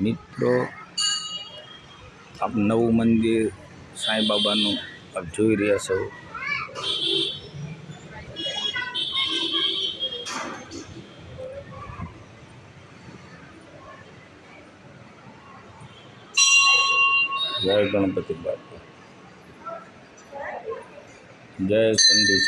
મિત્રો, આપ નવું મંદિર સાંઈ બાબાનું આપ જોઈ રહ્યા છો. જય ગણપતિ બાપા. જય ચંડી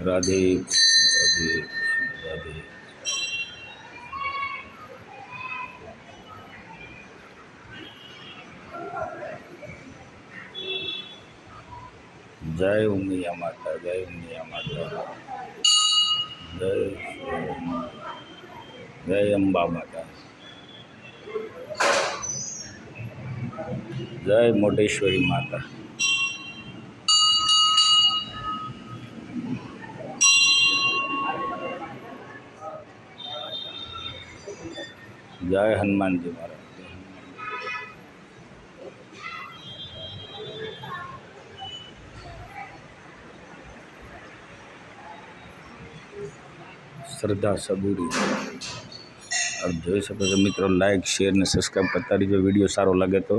राधे राधे राधे। जय उमिया माता, जय उमिया माता। जय जय अम्बा माता। जय मोटेश्वरी माता। માતા જય હનુમાનજી મહારાજ શ્રદ્ધા સબૂરી આપ જોઈ શકો છો મિત્રો લાઈક શેર ને સબસ્ક્રાઈબ કરતા રહીજો વિડીયો સારો લાગે તો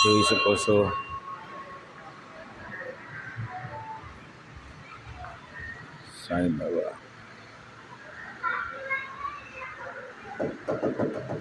જોઈ શકો છો સાંઈ બાબા Thank you.